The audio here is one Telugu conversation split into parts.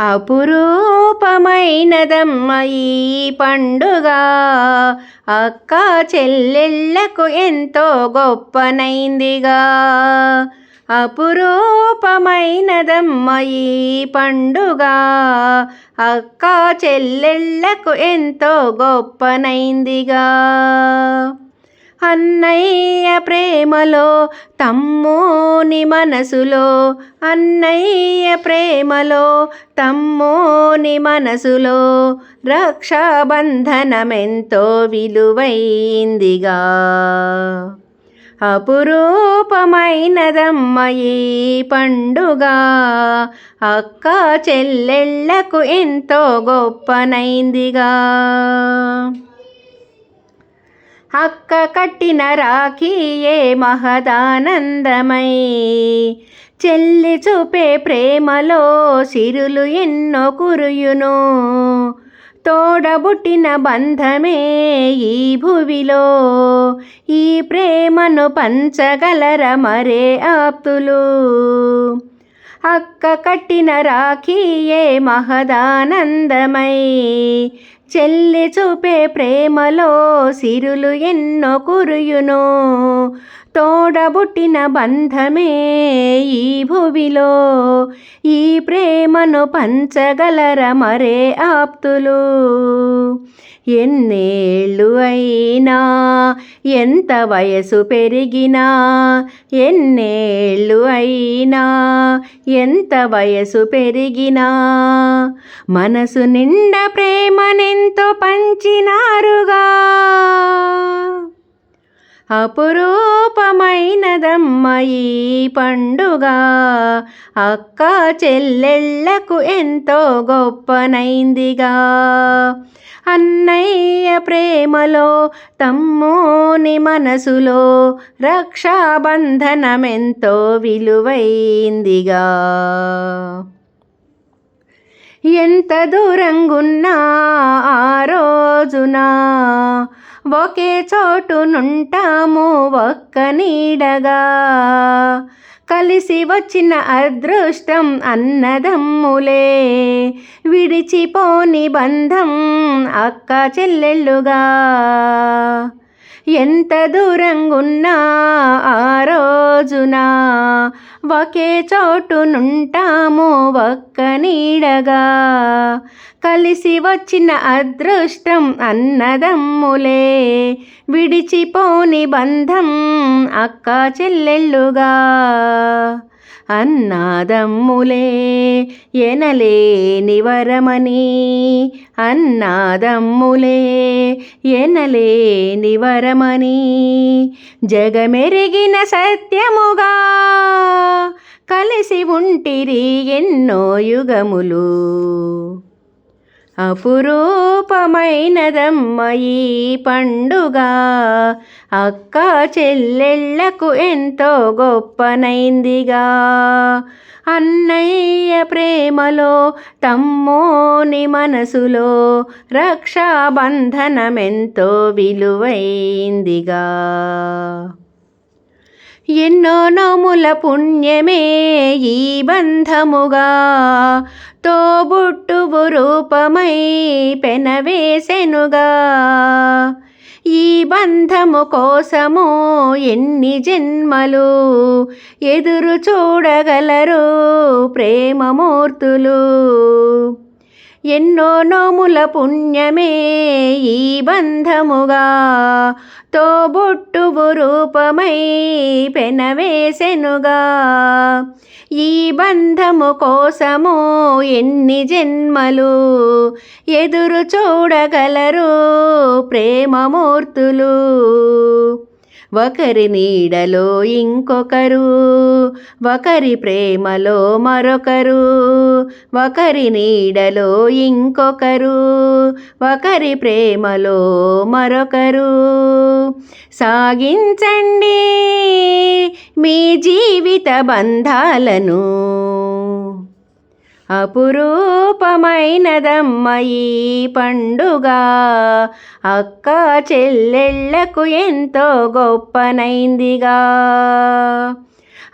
అపురూపమైనదమ్మ ఈ పండుగ. అక్క చెల్లెళ్ళకు ఎంతో గొప్పనైందిగా. అపురూపమైనదమ్మ ఈ పండుగ. అక్క చెల్లెళ్ళకు ఎంతో గొప్పనైందిగా. అన్నయ్య ప్రేమలో తమ్మోని మనసులో. అన్నయ్య ప్రేమలో తమ్మోని మనసులో. రక్షాబంధనమెంతో విలువైందిగా. అపురూపమైనదమ్మ ఈ పండుగ. అక్క చెల్లెళ్ళకు ఎంతో గొప్పనైందిగా. అక్క కట్టిన రాఖీయే మహదానందమై. చెల్లి చూపే ప్రేమలో సిరులు ఎన్నో కురుయును. తోడబుట్టిన బంధమే ఈ భువిలో. ఈ ప్రేమను పంచగలర మరే ఆప్తులు. అక్క కట్టిన రాఖీయే మహదానందమై. చెల్లి చూపే ప్రేమలో సిరులు ఎన్నో కురుయును. తోడబుట్టిన బంధమే ఈ భువిలో. ఈ ప్రేమను పంచగలర మరే ఆప్తులు? ఎన్నేళ్ళు అయినా ఎంత వయసు పెరిగినా ఎన్నేళ్ళు అయినా ఎంత వయసు పెరిగినా మనసు నిండా ప్రేమనెంతో పంచినారుగా. అపురూపమైనదమ్మ ఈ పండుగ. అక్క చెల్లెళ్ళకు ఎంతో గొప్పనైందిగా. అన్నయ్య ప్రేమలో తమ్ముని మనసులో రక్షాబంధనమెంతో విలువైందిగా. ఎంత దూరంగున్నా ఆ రోజున ఒకే చోటునుంటాము ఒక్క నీడగా. కలిసి వచ్చిన అదృష్టం అన్నదమ్ములే. విడిచిపోని బంధం అక్క చెల్లెళ్ళుగా. ఎంత దూరంగున్నా ఆరో రోజున ఒకే చోటునుంటాము ఒక్క నీడగా. కలిసి వచ్చిన అదృష్టం అన్నదమ్ములే. విడిచిపోని బంధం అక్క చెల్లెళ్ళుగా. అన్నాదమ్ములే ఎనలేని వరమని. అన్నాదమ్ములే ఎనలేని వరమని. జగమెరిగిన సత్యముగా కలిసి ఉంటిరి ఎన్నో యుగములు. అపురూపమైనదమ్మ ఈ పండుగ. అక్క చెల్లెళ్ళకు ఎంతో గొప్పనైందిగా. అన్నయ్య ప్రేమలో తమ్మోని మనసులో రక్షాబంధనమెంతో విలువైందిగా. ఎన్నో నోముల పుణ్యమే ఈ బంధముగా. తోబుట్టువు రూపమై పెనవేసెనుగా. ఈ బంధము కోసము ఎన్ని జన్మలు ఎదురు చూడగలరు ప్రేమమూర్తులు. ఎన్నో నోముల పుణ్యమే ఈ బంధముగా. తోబొట్టువు రూపమై పెనవేసెనుగా. ఈ బంధము కోసము ఎన్ని జన్మలు ఎదురు చూడగలరు ప్రేమమూర్తులు. ఒకరి నీడలో ఇంకొకరు ఒకరి ప్రేమలో మరొకరు. ఒకరి నీడలో ఇంకొకరు ఒకరి ప్రేమలో మరొకరు. సాగించండి మీ జీవిత బంధాలను. అపురూపమైనదమ్మ ఈ పండుగ. అక్క చెల్లెళ్ళకు ఎంతో గొప్పనైందిగా.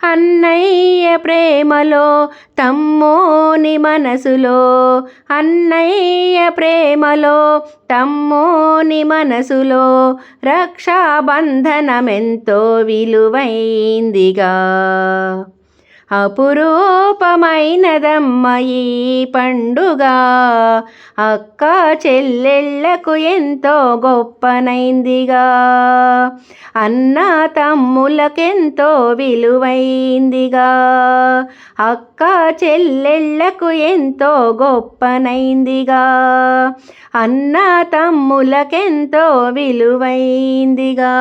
అన్నయ్య ప్రేమలో తమ్మోని మనసులో. అన్నయ్య ప్రేమలో తమ్మోని మనసులో. రక్షాబంధనమెంతో విలువైందిగా. అపురూపమైనదమ్మ ఈ పండుగ. అక్క చెల్లెళ్ళకు ఎంతో గొప్పనైందిగా. అన్న తమ్ములకెంతో విలువైందిగా. అక్క చెల్లెళ్ళకు ఎంతో గొప్పనైందిగా. అన్న తమ్ములకెంతో విలువైందిగా.